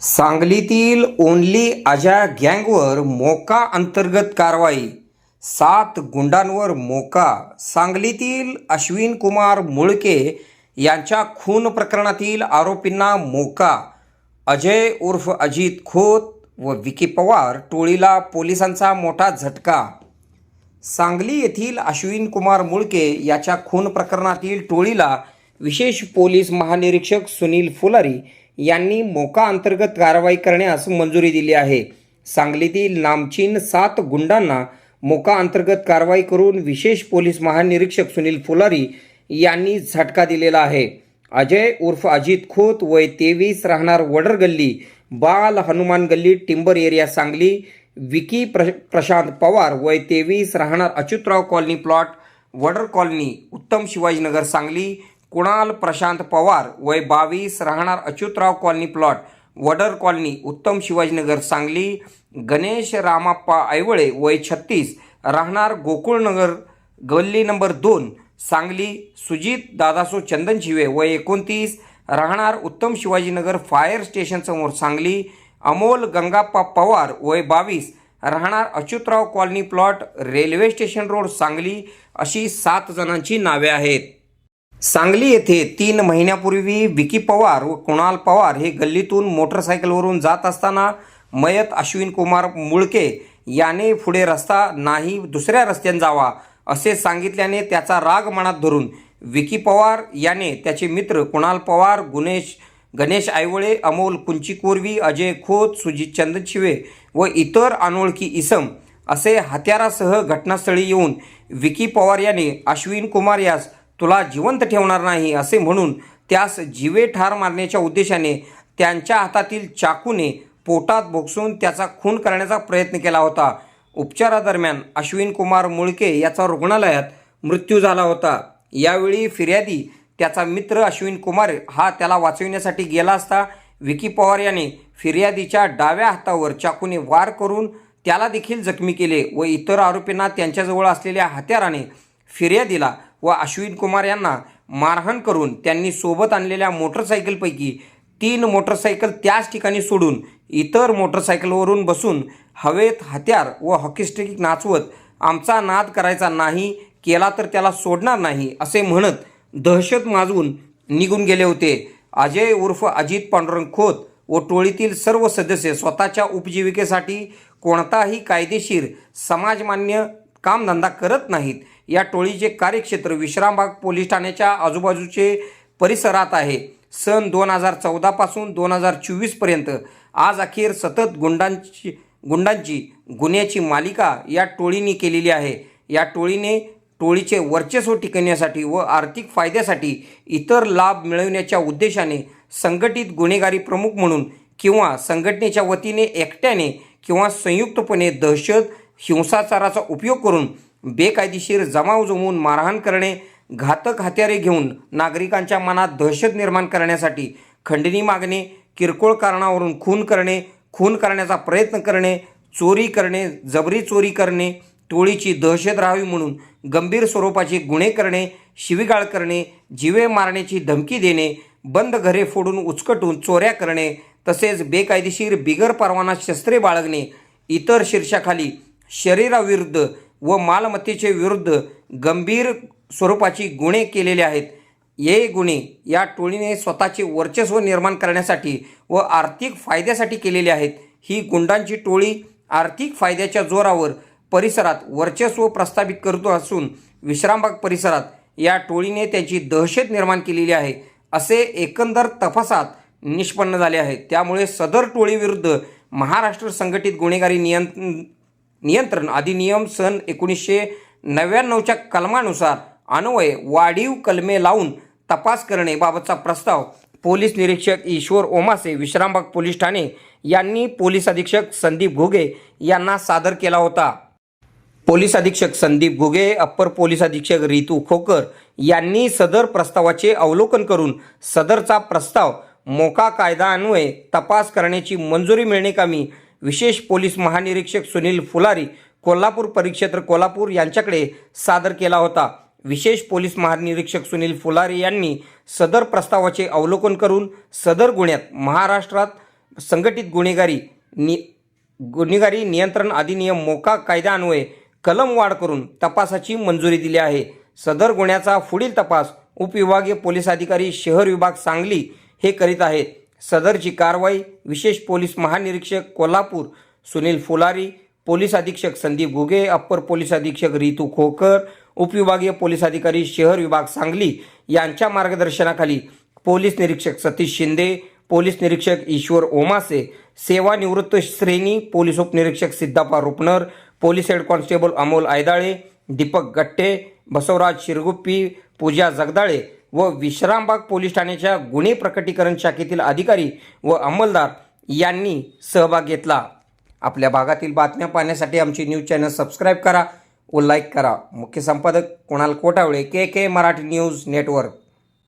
सांगलीतील ओनली अजा गँगवर मोका अंतर्गत कारवाई. सात गुंडांवर मोका. सांगलीतील अश्विन कुमार मुळके यांच्या खून प्रकरणातील आरोपींना मोका. अजय उर्फ अजित खोत व विकी पवार टोळीला पोलिसांचा मोठा झटका. सांगली येथील अश्विन कुमार मुळके याच्या खून प्रकरणातील टोळीला विशेष पोलीस महानिरीक्षक सुनील फुलारी यांनी मोका अंतर्गत कारवाई करण्यास मंजुरी दिली आहे. सांगलीतील नामचीन सात गुंडांना मोका अंतर्गत कारवाई करून विशेष पोलीस महानिरीक्षक सुनील फुलारी यांनी झटका दिलेला आहे. अजय उर्फ अजित खोत वय तेवीस राहणार वडर गल्ली बाल हनुमान गल्ली टिंबर एरिया सांगली विकी प्र प्रशांत पवार वय तेवीस राहणार Achyutrao colony plot Vadar colony Uttam Shivajinagar Sangli Kunal Prashant Pawar वय बावीस राहणार Achyutrao colony plot Vadar colony Uttam Shivajinagar Sangli Ganesh Ramappa Aivale वय छत्तीस राहणार गोकुळनगर गल्ली नंबर दोन सांगली सुजित दादासो चंदन शिवे वय एकोणतीस राहणार उत्तम शिवाजीनगर फायर स्टेशनसमोर सांगली अमोल गंगाप्पा पवार वय बावीस राहणार Achyutrao colony plot railway station road Sangli अशी सात जणांची नावे आहेत. सांगली येथे तीन महिन्यापूर्वी विकी पवार व कुणाल पवार हे गल्लीतून मोटरसायकलवरून जात असताना मयत अश्विन कुमार मुळके याने पुढे रस्ता नाही दुसऱ्या रस्त्याने जावा असे सांगितल्याने त्याचा राग मनात धरून विकी पवार याने त्याचे मित्र कुणाल पवार गुणेश गणेश आयवळे अमोल कुंचीकोरवी अजय खोत सुजित चंदशिवे व इतर अनोळखी इसम असे हत्यारासह घटनास्थळी येऊन विकी पवार याने अश्विन कुमार यास तुला जिवंत ठेवणार नाही असे म्हणून त्यास जीवे ठार मारण्याच्या उद्देशाने त्यांच्या हातातील चाकूने पोटात बोगसून त्याचा खून करण्याचा प्रयत्न केला होता. उपचारादरम्यान अश्विन कुमार मुळके याचा रुग्णालयात मृत्यू झाला होता. यावेळी फिर्यादी त्याचा मित्र अश्विन कुमार हा त्याला वाचविण्यासाठी गेला असता विकी पवार याने फिर्यादीच्या डाव्या हातावर चाकूने वार करून त्याला देखील जखमी केले व इतर आरोपींना त्यांच्याजवळ असलेल्या हत्याराने फिर्यादीला व अश्विन कुमार यांना मारहाण करून त्यांनी सोबत आणलेल्या मोटरसायकलपैकी तीन मोटरसायकल त्याच ठिकाणी सोडून इतर मोटरसायकलवरून बसून हवेत हत्यार व हॉकीस्टिक नाचवत आमचा नाद करायचा नाही केला तर त्याला सोडणार नाही असे म्हणत दहशत माजवून निघून गेले होते. अजय उर्फ अजित पांडुरंग खोत व टोळीतील सर्व सदस्य स्वतःच्या उपजीविकेसाठी कोणताही कायदेशीर समाजमान्य कामधंदा करत नाहीत. या टोळीचे कार्यक्षेत्र विश्रामबाग पोलीस ठाण्याच्या आजूबाजूचे परिसरात आहे. सन दोन हजार चौदापासून दोन हजार चोवीसपर्यंत आज अखेर सतत गुंडांची गुंडांची गुन्ह्याची मालिका या टोळीने केलेली आहे. या टोळीने टोळीचे वर्चस्व टिकवण्यासाठी व आर्थिक फायद्यासाठी इतर लाभ मिळवण्याच्या उद्देशाने संघटित गुन्हेगारी प्रमुख म्हणून किंवा संघटनेच्या वतीने एकट्याने किंवा संयुक्तपणे दहशत हिंसाचाराचा उपयोग करून बेकायदेशीर जमाव जमवून मारहाण करणे घातक हत्यारे घेऊन नागरिकांच्या मनात दहशत निर्माण करण्यासाठी खंडणी मागणे किरकोळ कारणावरून खून करणे खून करण्याचा प्रयत्न करणे चोरी करणे जबरी चोरी करणे टोळीची दहशत राहावी म्हणून गंभीर स्वरूपाचे गुन्हे करणे शिवीगाळ करणे जिवे मारण्याची धमकी देणे बंद घरे फोडून उचकटून चोऱ्या करणे तसेच बेकायदेशीर बिगर परवाना शस्त्रे बाळगणे इतर शीर्षाखाली शरीराविरुद्ध व मालमत्तेचे विरुद्ध गंभीर स्वरूपाची गुन्हे केलेले आहेत. हे गुन्हे या टोळीने स्वतःचे वर्चस्व निर्माण करण्यासाठी व आर्थिक फायद्यासाठी केलेले आहेत. ही गुंडांची टोळी आर्थिक फायद्याच्या जोरावर परिसरात वर्चस्व प्रस्थापित करतो असून विश्रामबाग परिसरात या टोळीने त्याची दहशत निर्माण केलेली आहे असे एकंदर तपासात निष्पन्न झाले आहे. त्यामुळे सदर टोळीविरुद्ध महाराष्ट्र संघटित गुन्हेगारी नियंत्रण नियंत्रण अधिनियम सन एकोणीसशे नव्याण्णवच्या कलमानुसार अन्वय वाढीव कलमे लावून तपास करणे बाबतचा प्रस्ताव पोलीस निरीक्षक ईश्वर ओमासे विश्रामबाग पोलीस ठाणे यांनी पोलीस अधीक्षक संदीप घुगे यांना सादर केला होता. पोलीस अधीक्षक संदीप घुगे अप्पर पोलीस अधीक्षक रितू खोकर यांनी सदर प्रस्तावाचे अवलोकन करून सदरचा प्रस्ताव मोका कायदा अन्वये तपास करण्याची मंजुरी मिळणे कामी विशेष पोलीस महानिरीक्षक सुनील फुलारी कोल्हापूर परिक्षेत्र कोल्हापूर यांच्याकडे सादर केला होता. विशेष पोलीस महानिरीक्षक सुनील फुलारी यांनी सदर प्रस्तावाचे अवलोकन करून सदर गुन्ह्यात महाराष्ट्रात संघटित गुन्हेगारी नि गुन्हेगारी नियंत्रण अधिनियम मोका कायद्यान्वये कलम वाढ करून तपासाची मंजुरी दिली आहे. सदर गुन्ह्याचा पुढील तपास उपविभागीय पोलीस अधिकारी शहर विभाग सांगली हे करीत आहेत. सदरची कारवाई विशेष पोलीस महानिरीक्षक कोल्हापूर सुनील फुलारी पोलीस अधीक्षक संदीप घुगे अप्पर पोलीस अधीक्षक रितू खोकर उपविभागीय पोलीस अधिकारी शहर विभाग सांगली यांच्या मार्गदर्शनाखाली पोलीस निरीक्षक सतीश शिंदे पोलीस निरीक्षक ईश्वर ओमासे सेवानिवृत्त श्रेणी पोलीस उपनिरीक्षक Siddhapa Rupnar police head constable Amol Aydale Deepak Gatte Basavaraj Shirguppi पूजा जगदाळे व विश्रामबाग पोलीस ठाण्याच्या गुन्हे प्रकटीकरण शाखेतील अधिकारी व अंमलदार यांनी सहभाग घेतला. आपल्या भागातील बातम्या पाहण्यासाठी आमची न्यूज चॅनल सबस्क्राईब करा व लाईक करा. मुख्य संपादक Kunal Kotawale K K Marathi news network.